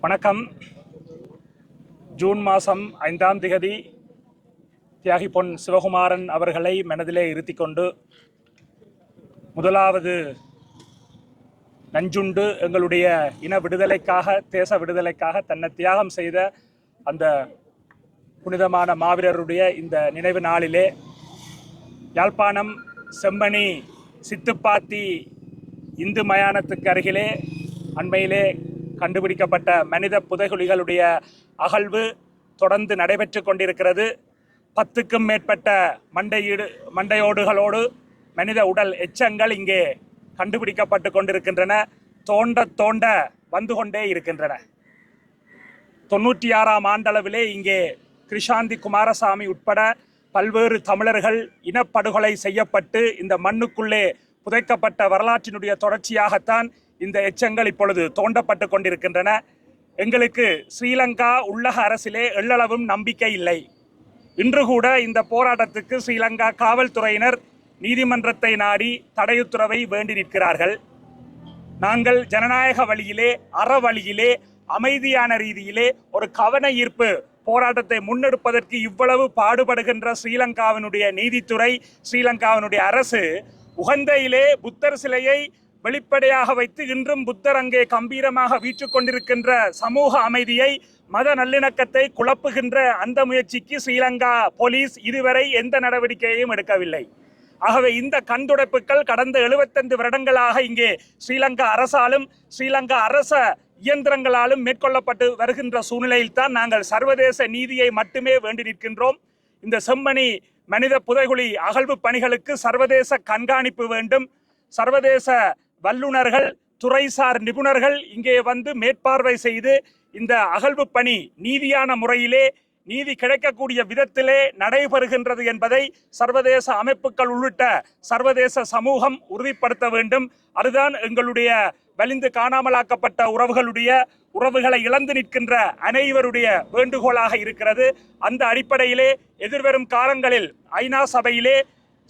வணக்கம். ஜூன் மாதம் ஐந்தாம் திகதி தியாகி பொன் சிவகுமாரன் அவர்களை மனதிலே இருத்தி கொண்டு முதலாவது நஞ்சுண்டு எங்களுடைய இன விடுதலைக்காக தேச விடுதலைக்காக தன்னை தியாகம் செய்த அந்த புனிதமான மாவீரருடைய இந்த நினைவு நாளிலே யாழ்ப்பாணம் செம்மணி சித்துப்பாத்தி இந்து மயானத்துக்கு அருகிலே அண்மையிலே கண்டுபிடிக்கப்பட்ட மனித புதைகுழிகளுடைய அகழ்வு தொடர்ந்து நடைபெற்று கொண்டிருக்கிறது. பத்துக்கும் மேற்பட்ட மண்டையீடு மண்டையோடுகளோடு மனித உடல் எச்சங்கள் இங்கே கண்டுபிடிக்கப்பட்டு கொண்டிருக்கின்றன. தோண்ட தோண்ட வந்து கொண்டே இருக்கின்றன. தொண்ணூற்றி ஆறாம் ஆண்டளவிலே இங்கே கிருஷாந்தி குமாரசாமி உட்பட பல்வேறு தமிழர்கள் இனப்படுகொலை செய்யப்பட்டு இந்த மண்ணுக்குள்ளே புதைக்கப்பட்ட வரலாற்றினுடைய தொடர்ச்சியாகத்தான் இந்த எச்சங்கள் இப்பொழுது தோண்டப்பட்டு கொண்டிருக்கின்றன. எங்களுக்கு ஸ்ரீலங்கா உள்ளக அரசிலே எள்ளளவும் நம்பிக்கை இல்லை. இன்று கூட இந்த போராட்டத்துக்கு ஸ்ரீலங்கா காவல்துறையினர் நீதிமன்றத்தை நாடி தடையுத்தரவை வேண்டி நிற்கிறார்கள். நாங்கள் ஜனநாயக வழியிலே அற வழியிலே அமைதியான ரீதியிலே ஒரு கவன ஈர்ப்பு போராட்டத்தை முன்னெடுப்பதற்கு இவ்வளவு பாடுபடுகின்ற ஸ்ரீலங்காவினுடைய நீதித்துறை ஸ்ரீலங்காவினுடைய அரசு உகந்தையிலே புத்தர் சிலையை வெளிப்படையாக வைத்து இன்றும் புத்தர் அங்கே கம்பீரமாக வீற்றுக் கொண்டிருக்கின்ற சமூக அமைதியை மத நல்லிணக்கத்தை குழப்புகின்ற அந்த முயற்சிக்கு ஸ்ரீலங்கா போலீஸ் இதுவரை எந்த நடவடிக்கையையும் எடுக்கவில்லை. ஆகவே இந்த கண்துடைப்புகள் கடந்த எழுபத்தைந்து வருடங்களாக இங்கே ஸ்ரீலங்கா அரசாலும் ஸ்ரீலங்கா அரச இயந்திரங்களாலும் மேற்கொள்ளப்பட்டு வருகின்ற சூழ்நிலையில் தான் நாங்கள் சர்வதேச நீதியை மட்டுமே வேண்டி நிற்கின்றோம். இந்த செம்மணி மனித புதைகுழி அகழ்வு பணிகளுக்கு சர்வதேச கண்காணிப்பு வேண்டும். சர்வதேச வல்லுநர்கள் துறைசார் நிபுணர்கள் இங்கே வந்து மேற்பார்வை செய்து இந்த அகழ்வு பணி நீதியான முறையிலே நீதி கிடைக்கக்கூடிய விதத்திலே நடைபெறுகின்றது என்பதை சர்வதேச அமைப்புகள் உள்ளிட்ட சர்வதேச சமூகம் உறுதிப்படுத்த வேண்டும். அதுதான் எங்களுடைய வலிந்து காணாமலாக்கப்பட்ட உறவுகளுடைய உறவுகளை இழந்து நிற்கின்ற அனைவருடைய வேண்டுகோளாக இருக்கிறது. அந்த அடிப்படையிலே எதிர்வரும் காலங்களில் ஐநா சபையிலே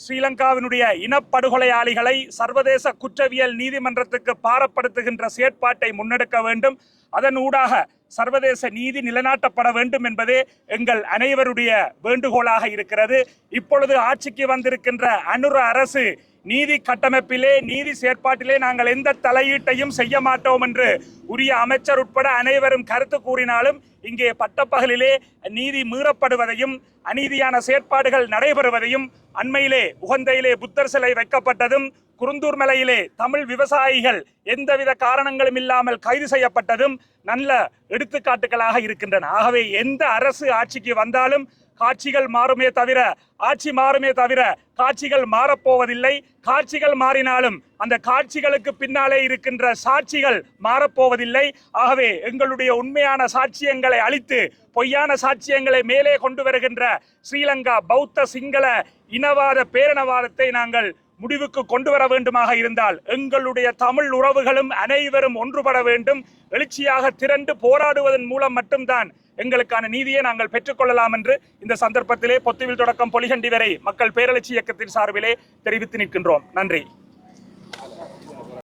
ஸ்ரீலங்காவினுடைய இனப்படுகொலையாளிகளை சர்வதேச குற்றவியல் நீதிமன்றத்துக்கு பாரப்படுத்துகின்ற செயற்பாட்டை முன்னெடுக்க வேண்டும். அதன் ஊடாக சர்வதேச நீதி நிலைநாட்டப்பட வேண்டும் என்பதே எங்கள் அனைவருடைய வேண்டுகோளாக இருக்கிறது. இப்பொழுது ஆட்சிக்கு வந்திருக்கின்ற அனுர அரசு நீதி கட்டமைப்பிலே நீதி செயற்பாட்டிலே நாங்கள் எந்த தலையீட்டையும் செய்ய மாட்டோம் என்று உரிய அமைச்சர் உட்பட அனைவரும் கருத்து கூறினாலும் இங்கே பட்டப்பகலிலே நீதி மீறப்படுவதையும் அநீதியான செயற்பாடுகள் நடைபெறுவதையும் அண்மையிலே உகந்தையிலே புத்தர் சிலை வைக்கப்பட்டதும் குருந்தூர் மலையிலே தமிழ் விவசாயிகள் எந்தவித காரணங்களும் இல்லாமல் கைது செய்யப்பட்டதும் நல்ல எடுத்துக்காட்டுகளாக இருக்கின்றன. ஆகவே எந்த அரசு ஆட்சிக்கு வந்தாலும் காட்சிகள் மாறுமே தவிர ஆட்சி மாறுமே தவிர காட்சிகள் மாறப்போவதில்லை. காட்சிகள் மாறினாலும் அந்த காட்சிகளுக்கு பின்னாலே இருக்கின்ற சாட்சிகள் மாறப்போவதில்லை. ஆகவே எங்களுடைய உண்மையான சாட்சியங்களை அழித்து பொய்யான சாட்சியங்களை மேலே கொண்டு வருகின்ற ஸ்ரீலங்கா பௌத்த சிங்கள இனவாத பேரணவாதத்தை நாங்கள் முடிவுக்கு கொண்டு வர வேண்டுமாக இருந்தால் எங்களுடைய தமிழ் உறவுகளும் அனைவரும் ஒன்றுபட வேண்டும். எழுச்சியாக திரண்டு போராடுவதன் மூலம் மட்டும்தான் எங்களுக்கான நீதியை நாங்கள் பெற்றுக்கொள்ளலாம் என்று இந்த சந்தர்ப்பத்திலே பொத்துவில் தொடக்கம் பொலிகண்டி வரை மக்கள் பேரெழுச்சி இயக்கத்தின் சார்பிலே தெரிவித்து நிற்கின்றோம். நன்றி.